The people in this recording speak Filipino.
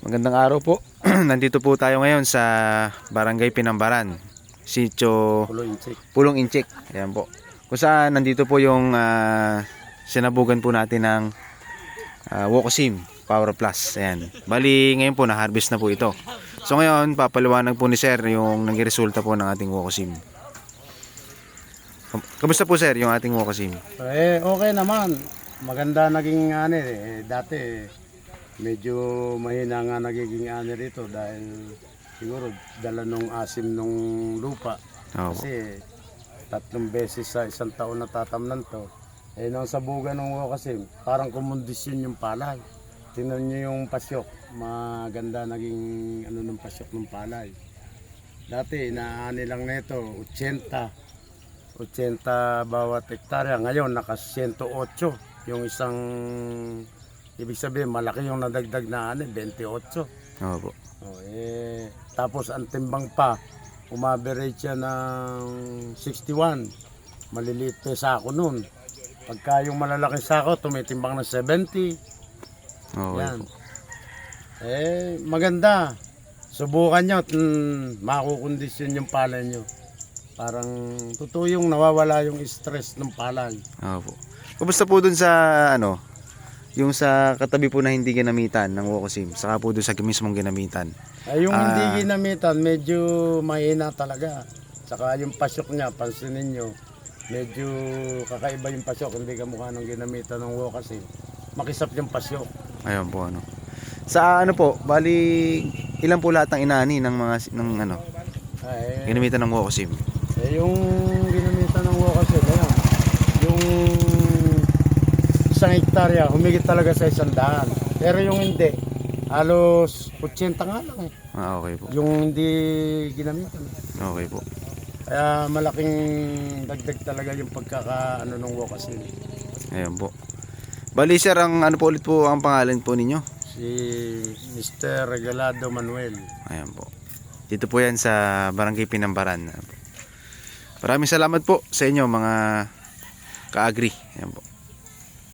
Magandang araw po. Nandito po tayo ngayon sa Barangay Pinambaran, Sitio Pulo insik. Pulong Inchik. Ayan po. Kung saan nandito po yung ah, sinabugan po natin ng uh, Wokosim Power Plus. Ayan. Bali, ngayon po na-harvest na po ito. So ngayon, papaliwanag po ni Sir yung naging resulta po ng ating Wokosim. Kam- Kamusta po Sir yung ating Wokosim? Eh, okay naman. Maganda naging ano eh. Dati, medyo mahina nga nagiging ano rito dahil siguro dala nung asim nung lupa. Opo. Kasi tatlong beses sa isang taon natatamnan to. Eh, nang sabugan ng kasi parang kumondisyon yung palay. Tingnan nyo yung pasyok. Maganda naging ano ng pasyok ng palay. Dati, inaani lang nito, 80. 80 bawat hektarya. Ngayon, naka 108 yung isang ibig sabihin malaki yung nadagdag na ano, 28. Opo. Oh, eh, tapos ang timbang pa, umaverage siya ng 61. Maliliit na sako nun. Pagka yung malalaking sako, tumitimbang ng 70. Okay Yan. po. Eh, maganda. Subukan nyo at mm, makukondisyon yung palay nyo. Parang totoo yung nawawala yung stress ng palay. Opo. Kumusta po dun sa ano, yung sa katabi po na hindi ginamitan ng Wokosim, saka po dun sa mismong ginamitan. Ay, yung Ah. hindi ginamitan, medyo mahina talaga. Saka yung pasyok niya, pansinin nyo, medyo kakaiba yung pasyok. Hindi ka mukha ng ginamitan ng wo kasi makisap yung pasyok. Ayun po ano. Sa ano po, bali ilan po lahat ng inani ng mga ng ano, Ay, ginamitan ng Wokosim? eh, yung ginamitan ng wo kasi, ayan, yung isang hektarya, humigit talaga sa isang daan. Pero yung hindi, halos 80 nga lang eh. Ah, okay po. Yung hindi ginamitan. Okay po. Kaya malaking dagdag talaga yung pagkaka ano nung kasi Ayun po. Bali sir, ang ano po ulit po ang pangalan po ninyo? si Mr. Regalado Manuel. Ayan po. Dito po yan sa Barangay Pinambaran. Maraming salamat po sa inyo mga ka-agri. Ayan po.